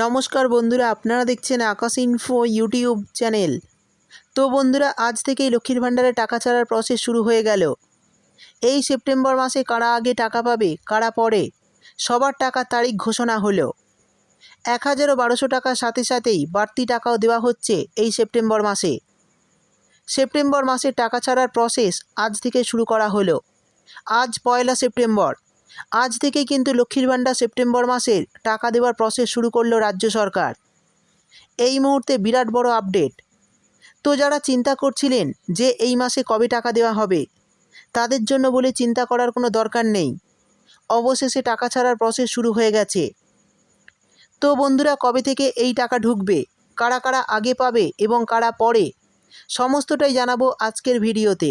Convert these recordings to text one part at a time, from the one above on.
নমস্কার বন্ধুরা, আপনারা দেখছেন আকাশ ইনফো ইউটিউব চ্যানেল তো বন্ধুরা, আজ থেকেই লক্ষ্মীর ভাণ্ডারে টাকা ছাড়ার প্রসেস শুরু হয়ে গেল। এই সেপ্টেম্বর মাসে কারা আগে টাকা পাবে, কারা পরে, সবার টাকার তারিখ ঘোষণা হলো। এক হাজার ও বারোশো টাকার সাথে সাথেই বাড়তি টাকাও দেওয়া হচ্ছে এই সেপ্টেম্বর মাসে। সেপ্টেম্বর মাসে টাকা ছাড়ার প্রসেস আজ থেকে শুরু করা হলো। আজ পয়লা সেপ্টেম্বর। আজ থেকেই কিন্তু লক্ষ্মীর ভাণ্ডার সেপ্টেম্বর মাসের টাকা দেওয়ার প্রসেস শুরু করল রাজ্য সরকার। এই মুহূর্তে বিরাট বড় আপডেট তো যারা চিন্তা করছিলেন যে এই মাসে কবে টাকা দেওয়া হবে, তাদের জন্য বলে চিন্তা করার কোনো দরকার নেই। অবশেষে টাকা ছাড়ার প্রসেস শুরু হয়ে গেছে। তো বন্ধুরা, কবে থেকে এই টাকা ঢুকবে, কারা কারা আগে পাবে এবং কারা পরে, সমস্তটাই জানাব আজকের ভিডিওতে।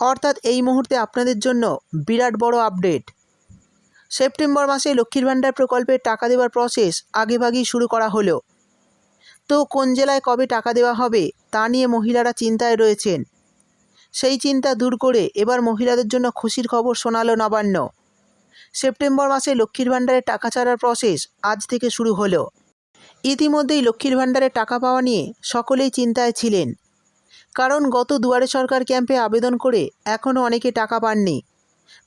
অর্থাৎ এই মুহূর্তে আপনাদের জন্য বিরাট বড় আপডেট। সেপ্টেম্বর মাসে লক্ষ্মীর ভাণ্ডার প্রকল্পের টাকা দেওয়ার প্রসেস আগেভাগেই শুরু করা হলো। তো কোন জেলায় কবে টাকা দেওয়া হবে, তা নিয়ে মহিলারা চিন্তায় রয়েছেন। সেই চিন্তা দূর করে এবার মহিলাদের জন্য খুশির খবর শোনালো নবান্ন। সেপ্টেম্বর মাসে লক্ষ্মীর ভাণ্ডারের টাকা ছাড়ার প্রসেস আজ থেকে শুরু হলো। ইতিমধ্যেই লক্ষ্মীর ভাণ্ডারে টাকা পাওয়া নিয়ে সকলেই চিন্তায় ছিলেন। কারণ গত দুয়ারে সরকার ক্যাম্পে আবেদন করে এখনও অনেকে টাকা পাননি।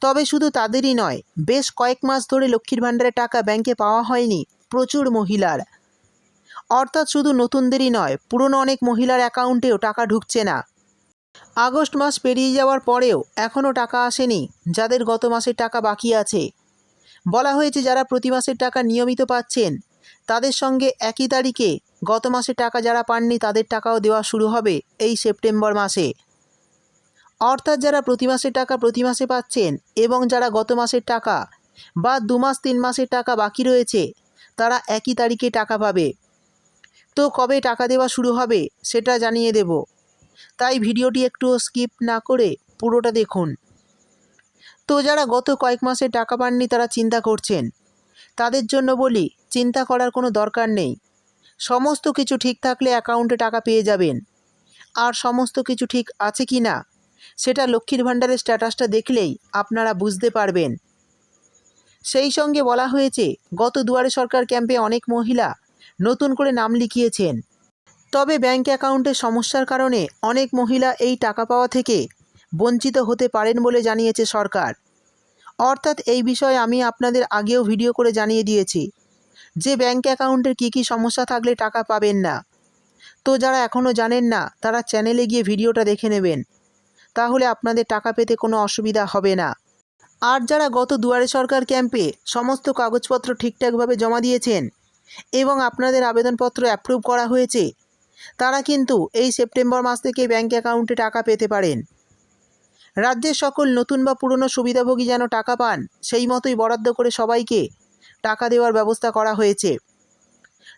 তবে শুধু তাদেরই নয়, বেশ কয়েক মাস ধরে লক্ষ্মীর ভাণ্ডারে টাকা ব্যাংকে পাওয়া হয়নি প্রচুর মহিলার। অর্থাৎ শুধু নতুনদেরই নয়, পুরনো অনেক মহিলার অ্যাকাউন্টেও টাকা ঢুকছে না। আগস্ট মাস পেরিয়ে যাওয়ার পরেও এখনও টাকা আসেনি, যাদের গত মাসের টাকা বাকি আছে। বলা হয়েছে যারা প্রতি মাসের টাকা নিয়মিত পাচ্ছেন তাদের সঙ্গে একই তারিখে গত মাসে টাকা যারা পাননি তাদের টাকাও দেওয়া শুরু হবে এই সেপ্টেম্বর মাসে। অর্থাৎ যারা প্রতি মাসের টাকা প্রতি মাসে পাচ্ছেন এবং যারা গত মাসের টাকা বা দু মাস, তিন মাসের টাকা বাকি রয়েছে, তারা একই তারিখে টাকা পাবে। তো কবে টাকা দেওয়া শুরু হবে সেটা জানিয়ে দেব। তাই ভিডিওটি একটু স্কিপ না করে পুরোটা দেখুন। তো যারা গত কয়েক মাসে টাকা পাননি তারা চিন্তা করছেন তাদের জন্য বলি, চিন্তা করার কোনো দরকার নেই। সমস্ত কিছু ঠিক থাকলে অ্যাকাউন্টে টাকা পেয়ে যাবেন। আর সমস্ত কিছু ঠিক আছে কি না, সেটা লক্ষ্মীর ভাণ্ডারের স্ট্যাটাসটা দেখলেই আপনারা বুঝতে পারবেন। সেই সঙ্গে বলা হয়েছে, গত দুয়ারে সরকার ক্যাম্পে অনেক মহিলা নতুন করে নাম লিখিয়েছেন। তবে ব্যাংক অ্যাকাউন্টের সমস্যার কারণে অনেক মহিলা এই টাকা পাওয়া থেকে বঞ্চিত হতে পারেন বলে জানিয়েছে সরকার। অর্থাৎ এই বিষয়ে আমি আপনাদের আগেও ভিডিও করে জানিয়ে দিয়েছি। যে ব্যাংক অ্যাকাউন্টের কী কী সমস্যা থাকলে টাকা পাবেন না। তো যারা এখনও জানেন না, তারা চ্যানেলে গিয়ে ভিডিওটা দেখে নেবেন। তাহলে আপনাদের টাকা পেতে কোনো অসুবিধা হবে না। আর যারা গত দুয়ারে সরকার ক্যাম্পে সমস্ত কাগজপত্র ঠিকঠাকভাবে জমা দিয়েছেন এবং আপনাদের আবেদনপত্র অ্যাপ্রুভ করা হয়েছে, তারা কিন্তু এই সেপ্টেম্বর মাস থেকে ব্যাঙ্ক অ্যাকাউন্টে টাকা পেতে পারেন। রাজ্যের সকল নতুন বা পুরনো সুবিধাভোগী যেন টাকা পান, সেই মতোই বরাদ্দ করে সবাইকে টাকা দেওয়ার ব্যবস্থা করা হয়েছে।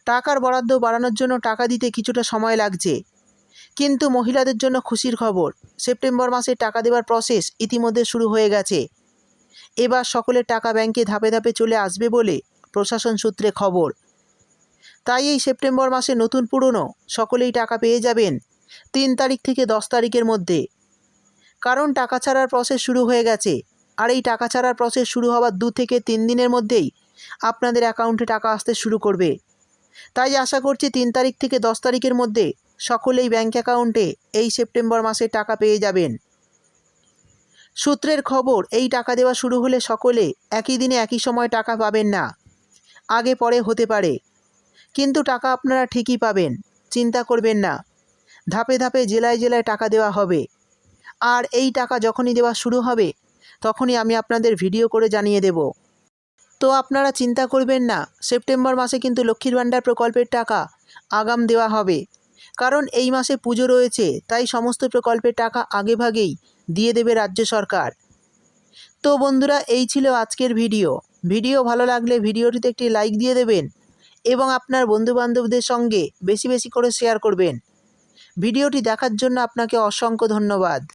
টাকার বরাদ্দ বাড়ানোর জন্য টাকা দিতে কিছুটা সময় লাগছে। কিন্তু মহিলাদের জন্য খুশির খবর, সেপ্টেম্বর মাসে টাকা দেওয়ার প্রসেস ইতিমধ্যে শুরু হয়ে গেছে। এবার সকলের টাকা ব্যাংকে ধাপে ধাপে চলে আসবে বলে প্রশাসন সূত্রে খবর। তাই এই সেপ্টেম্বর মাসে নতুন পুরনো সকলেই টাকা পেয়ে যাবেন তিন তারিখ থেকে দশ তারিখের মধ্যে। কারণ টাকা ছাড়ার প্রসেস শুরু হয়ে গেছে। আর এই টাকা ছাড়ার প্রসেস শুরু হওয়ার দু থেকে তিন দিনের মধ্যেই আপনাদের অ্যাকাউন্টে টাকা আসতে শুরু করবে। তাই আশা করছি তিন তারিখ থেকে দশ তারিখের মধ্যে সকলেই ব্যাঙ্ক অ্যাকাউন্টে এই সেপ্টেম্বর মাসে টাকা পেয়ে যাবেন। সূত্রের খবর, এই টাকা দেওয়া শুরু হলে সকলে একই দিনে একই সময় টাকা পাবেন না। আগে পরে হতে পারে। কিন্তু টাকা আপনারা ঠিকই পাবেন, চিন্তা করবেন না। ধাপে ধাপে জেলায় জেলায় টাকা দেওয়া হবে। আর এই টাকা যখনই দেওয়া শুরু হবে, তখনই আমি আপনাদের ভিডিও করে জানিয়ে দেব। তো আপনারা চিন্তা করবেন না, সেপ্টেম্বর মাসে কিন্তু লক্ষ্মীর ভাণ্ডার প্রকল্পের টাকা আগাম দেওয়া হবে। কারণ এই মাসে পুজো রয়েছে, তাই সমস্ত প্রকল্পের টাকা আগেভাগেই দিয়ে দেবে রাজ্য সরকার। তো বন্ধুরা, এই ছিল আজকের ভিডিও। ভিডিও ভালো লাগলে ভিডিওটিতে একটি লাইক দিয়ে দেবেন এবং আপনার বন্ধুবান্ধবদের সঙ্গে বেশি বেশি করে শেয়ার করবেন। ভিডিওটি দেখার জন্য আপনাকে অসংখ্য ধন্যবাদ।